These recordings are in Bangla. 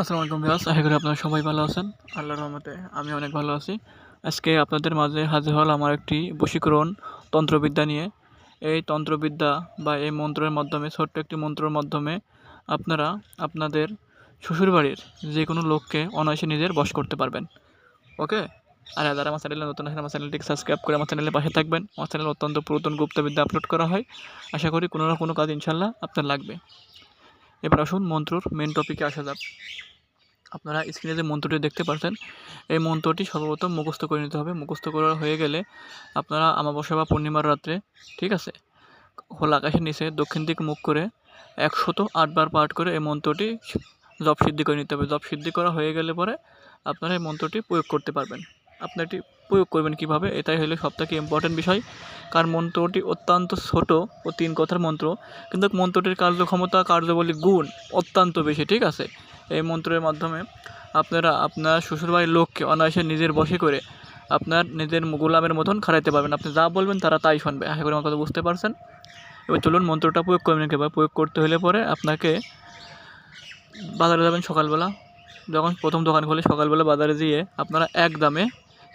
আসসালামু আলাইকুম ভিউয়ার্স, আশা করি আপনারা সবাই ভালো আছেন। আল্লাহর রহমতে আমি অনেক ভালো আছি। আজকে আপনাদের মাঝে হাজির হল আমার একটি বশীকরণ তন্ত্রবিদ্যা নিয়ে। এই তন্ত্রবিদ্যা বা এই মন্ত্রের মাধ্যমে, ছোট্ট একটি মন্ত্রের মাধ্যমে আপনারা আপনাদের শ্বশুরবাড়ির যে কোনো লোককে অনায়াসে নিজের বশ করতে পারবেন। ওকে? আর যারা আমার চ্যানেলে নতুন আছেন, আমার চ্যানেলটিকে সাবস্ক্রাইব করে আমার চ্যানেলের পাশে থাকবেন। আমার চ্যানেলে অত্যন্ত পুরাতন গুপ্তবিদ্যা আপলোড করা হয়। আশা করি কোনো না কোনো কাজ ইনশাল্লাহ আপনার লাগবে। এবার আসুন মন্ত্রর মেন টপিকে আসা যাক। আপনারা স্ক্রিনে যে মন্ত্রটি দেখতে পাচ্ছেন এই মন্ত্রটি সর্বপ্রথম মুখস্থ করে নিতে হবে। মুখস্থ করা হয়ে গেলে আপনারা আমাবস্যা বা পূর্ণিমার রাত্রে, ঠিক আছে? খোলা আকাশের নিচে দক্ষিণ দিক মুখ করে একশত আটবার পাঠ করে এই মন্ত্রটি জপ সিদ্ধি করে নিতে হবে। জপ সিদ্ধি করা হয়ে গেলে পরে আপনারা এই মন্ত্রটি প্রয়োগ করতে পারবেন। আপনি এটি প্রয়োগ করবেন কীভাবে? এটাই হলো সবথেকে ইম্পর্টেন্ট বিষয়। কারণ মন্ত্রটি অত্যন্ত ছোট ও তিন কথার মন্ত্র। কিন্তু মন্ত্রটির কার্যক্ষমতা, কার্যবলী, গুণ অত্যন্ত বেশি, ঠিক আছে? এই মন্ত্রের মাধ্যমে আপনারা আপনার শ্বশুরবাড়ির লোককে অনায়াসে নিজের বসে করে আপনার নিজের গোলামের মতন খাড়াইতে পারবেন। আপনি যা বলবেন তারা তাই শুনবে। আশা করি আমার কথা বুঝতে পারছেন? এবার চলুন মন্ত্রটা প্রয়োগ করবেন কীভাবে প্রয়োগ করতে হলে পরে আপনাকে বাজারে যাবেন সকালবেলা। যখন প্রথম দোকান খুলে সকালবেলা বাজারে গিয়ে আপনারা এক দামে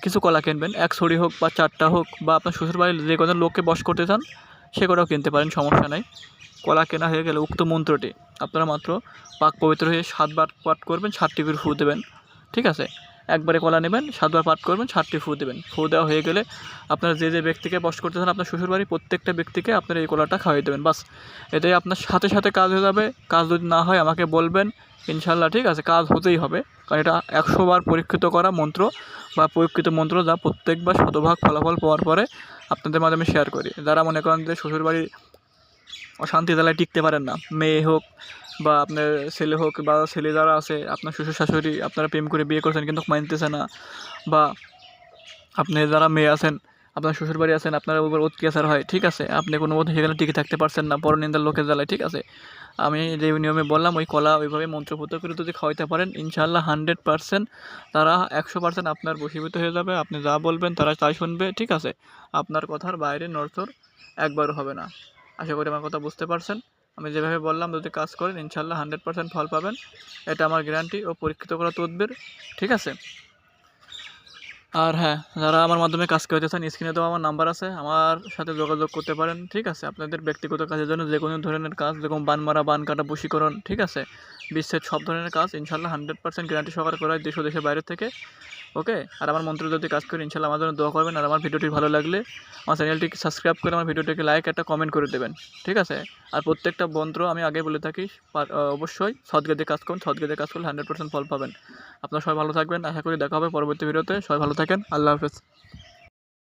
কিছু কলা কিনবেন। এক ছড়ি হোক বা চারটা হোক বা আপনার শ্বশুরবাড়ির যে কোনো লোককে বস করতে চান, সে কটাও কিনতে পারেন, সমস্যা নাই। কলা কেনা হয়ে গেলে উক্ত মন্ত্রটি আপনারা মাত্র পাক পবিত্র হয়ে সাতবার পাঠ করবেন, সাতটি করে ফু দেবেন। ঠিক আছে? একবারে কলা নেবেন, সাতবার পাঠ করবেন, সাতটি ফু দেবেন। ফু দেওয়া হয়ে গেলে আপনারা যে যে ব্যক্তিকে বস করতে চান, আপনার শ্বশুরবাড়ি প্রত্যেকটা ব্যক্তিকে আপনারা এই কলাটা খাওয়াই দেবেন, বাস। এটাই আপনার সাথে সাথে কাজ হয়ে যাবে। কাজ যদি না হয়, আমাকে বলবেন, ইনশাল্লাহ, ঠিক আছে? কাজ হতেই হবে। কারণ এটা একশোবার পরীক্ষিত করা মন্ত্র। বা পরীক্ষিত মন্ত্র যা প্রত্যেকবার শতভাগ ফলাফল পাওয়ার পরে আপনাদের মাধ্যমে শেয়ার করি। যারা মনে করেন যে শ্বশুরবাড়ি অশান্তি জ্বালায় টিকতে পারেন না, মেয়ে হোক বা আপনার ছেলে হোক বা ছেলে যারা আছে, আপনার শ্বশুর শাশুড়ি আপনারা প্রেম করে বিয়ে করছেন কিন্তু মানতেছে না বা আপনি যারা মেয়ে আছেন, আপনার শ্বশুরবাড়ি আছেন, আপনার উপর অত্যাচার হয়, ঠিক আছে? আপনি কোনো মতো সেখানে টিকে থাকতে পারছেন না পরনিন্দার লোকের জ্বালায়, ঠিক আছে? আমি যে নিয়মে বললাম, ওই কলা ওইভাবে মন্ত্রপুত করে যদি খাওয়াইতে পারেন ইনশাল্লাহ হান্ড্রেড পারসেন্ট তারা একশো পার্সেন্ট আপনার বশীভূত হয়ে যাবে। আপনি যা বলবেন তারা তাই শুনবে, ঠিক আছে? আপনার কথার বাইরে নড়চড় একবারও হবে না। আশা করি আমার কথা বুঝতে পারছেন। আমি যেভাবে বললাম, যদি কাজ করেন ইনশাল্লাহ হান্ড্রেড পার্সেন্ট ফল পাবেন। এটা আমার গ্যারান্টি ও পরীক্ষিত করা তদবির, ঠিক আছে? আর হ্যাঁ যারা আমার মাধ্যমে কাজ করতে চান স্ক্রিনে তো আমার নাম্বার আছে। আমার সাথে যোগাযোগ করতে পারেন, ঠিক আছে? আপনাদের ব্যক্তিগত কাজের জন্য যে কোনো ধরনের কাজ, যেরকম বান মারা বান কাটা বশীকরণ, ঠিক আছে? বিশ্বের সব ধরনের কাজ ইনশাল্লাহ হান্ড্রেড পার্সেন্ট গ্যারান্টি সহকারে করায় দেশ ও দেশের বাইরে থেকে ওকে আর আমার মন্ত্র যদি কাজ করি, ইনশাল্লাহ আমার জন্য দোয়া করবেন। আর আমার ভিডিওটি ভালো লাগলে আমার চ্যানেলটিকে সাবস্ক্রাইব করে আমার ভিডিওটিকে লাইক একটা কমেন্ট করে দেবেন, ঠিক আছে? আর প্রত্যেকটা মন্ত্র আমি আগে বলে থাকি অবশ্যই সদগেদে কাজ করুন সদগেদে কাজ করলে হান্ড্রেড পার্সেন্ট ফল পাবেন। আপনারা সবাই ভালো থাকবেন, আশা করি দেখা হবে পরবর্তী ভিডিওতে। সবাই ভালো থাকেন, আল্লাহ হাফেজ।